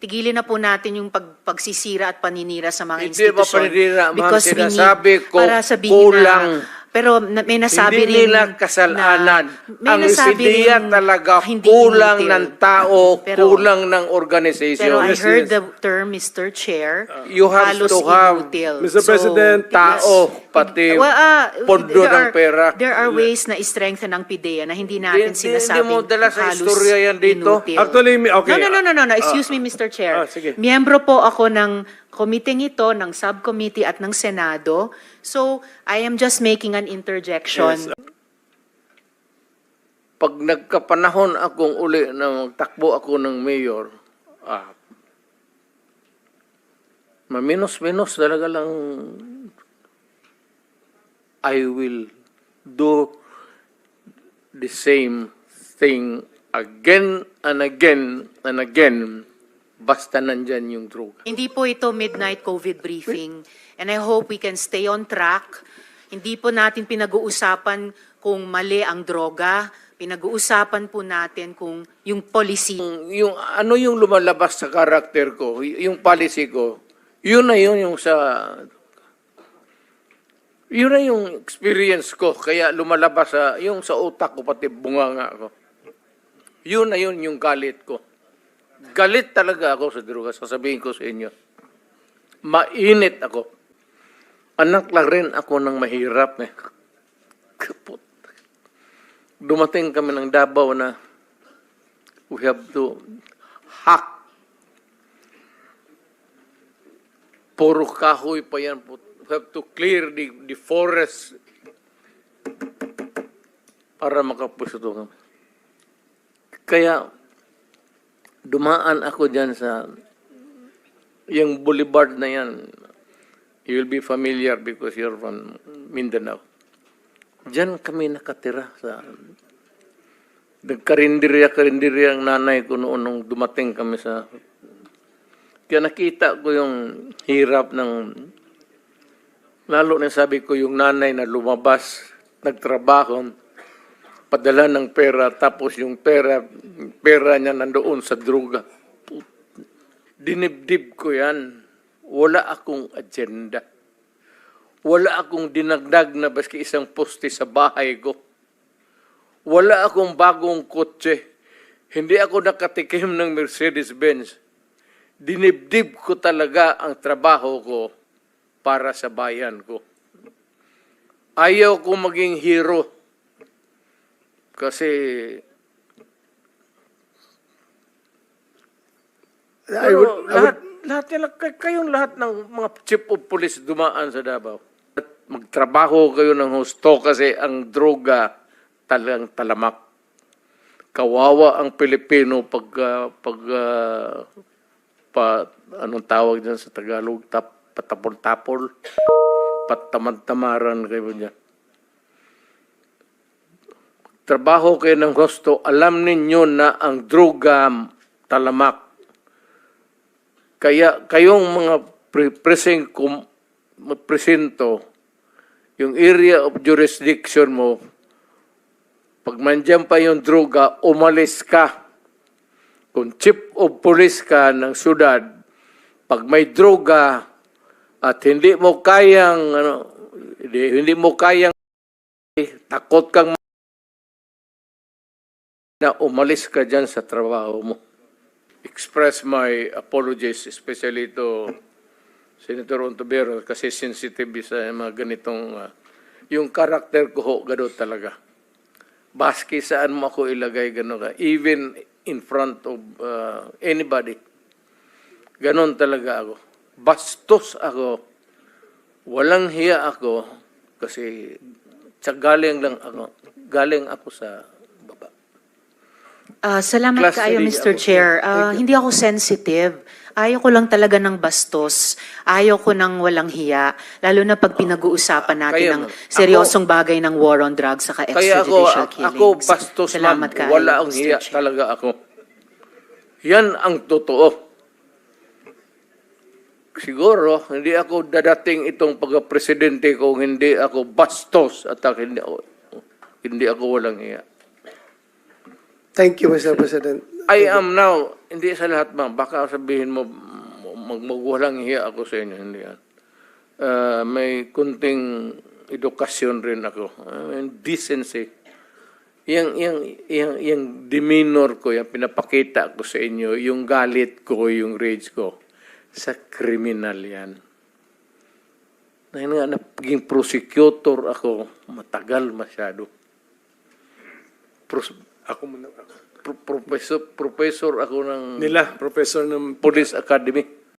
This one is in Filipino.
tigilin na po natin yung pag, pagsisira at paninira sa mga Hindi ba institusyon. paninira, ma'am? Because Sinasabi ko, para sabihin kulang. Na, pero na, may nasabi hindi rin nila kasalanan. na- may Ang nasabi ideya talaga hindi kulang inutil. ng tao, Pero- kulang ng organization. Pero I Yes, heard yes. the term, Mr. Chair, You have halos to have, inutil. Mr. President, tao, pati Well, ah, pondo there ng are- pera. There are ways na i-strengthen ang PIDEA na hindi natin Hindi- sinasabing hindi mo dala sa halos istorya yan dito. inutil. Actually, okay. No, no, no, no, no, no. Excuse me, Mr. Chair. ah, sige. Miyembro po ako ng committee ito, ng subcommittee at ng Senado. So, I am just making an interjection. Pag nagkapanahon akong uli na magtakbo ako ng mayor, ah, maminos-minos talaga lang I will do the same thing again and again and again basta nandyan yung droga. Hindi po ito midnight COVID briefing. And I hope we can stay on track. Hindi po natin pinag-uusapan kung mali ang droga. Pinag-uusapan po natin kung yung policy. Yung, yung ano yung lumalabas sa karakter ko, yung policy ko, yun na yun yung sa yun na yung experience ko kaya lumalabas sa yung sa utak ko pati bunganga ko. Yun na yun yung galit ko. Galit talaga ako sa droga, sasabihin ko sa inyo. Mainit ako. Anak lang rin ako ng mahirap eh. Kaput. Dumating kami ng Davao na we have to hack. Puro kahoy pa yan. po. Have to clear the, the forest para makapusto kami. Kaya dumaan ako dyan sa yung boulevard na yan. You will be familiar because you're from Mindanao. Diyan kami nakatira sa nagkarinderya-karinderya ang nanay ko noon nung dumating kami sa kaya nakita ko yung hirap ng lalo na sabi ko yung nanay na lumabas nagtrabaho padala ng pera tapos yung pera pera niya nandoon sa droga dinibdib ko yan wala akong agenda wala akong dinagdag na baski isang poste sa bahay ko. Wala akong bagong kotse. Hindi ako nakatikim ng Mercedes-Benz. Dinibdib ko talaga ang trabaho ko para sa bayan ko. Ayaw ko maging hero. Kasi I would, I lahat, would, lahat nila, kay- kayong lahat ng mga chief of police dumaan sa Davao. At Magtrabaho kayo ng husto kasi ang droga talagang talamak. Kawawa ang Pilipino pag, ah, pag ah, pa, anong tawag dyan sa Tagalog, tap, patapol-tapol, patamad-tamaran kayo niya. Trabaho kayo ng husto, alam ninyo na ang droga talamak. Kaya kayong mga pre- present kum, presento, yung area of jurisdiction mo, pag mandyan pa yung droga, umalis ka. Kung chief of police ka ng syudad, pag may droga at hindi mo kayang, ano, hindi, hindi mo kayang, takot kang na umalis ka dyan sa trabaho mo express my apologies, especially to Senator Ontiveros kasi sensitive sa mga ganitong, ah, yung karakter ko ho, gano'n talaga. Baski saan mo ako ilagay, gano'n ka. Even in front of ah, anybody. Ganon talaga ako. Bastos ako. Walang hiya ako kasi sa galing lang ako. Galing ako sa baba. Ah, salamat Class kaayo, Mr. ako. Chair. Ah, hindi ako sensitive. Ayaw ko lang talaga ng bastos. Ayaw ko ng walang hiya. Lalo na pag pinag-uusapan natin Kaya, ng ma'am. seryosong bagay ng war on drugs Kaya ako, extrajudicial killings. ako bastos ma'am, Salamat kaayo, wala ang hiya Chair. talaga ako. Yan ang totoo. Siguro, hindi ako dadating itong pagka-presidente kung hindi ako bastos at hindi ako, hindi ako walang hiya. Thank you, Mr. President. I am now, hindi sa lahat ba, baka sabihin mo, magmagulang hiya ako sa inyo, hindi yan. Ah, may kunting edukasyon rin ako. I mean, decency. Yang, yang, yang, yang demeanor ko, yung pinapakita ko sa inyo, yung galit ko, yung rage ko, sa kriminal yan. Dahil nga, naging prosecutor ako, matagal masyado. Pros- Ako muna. pro- professor, professor ako ng Nila, professor ng Police Academy.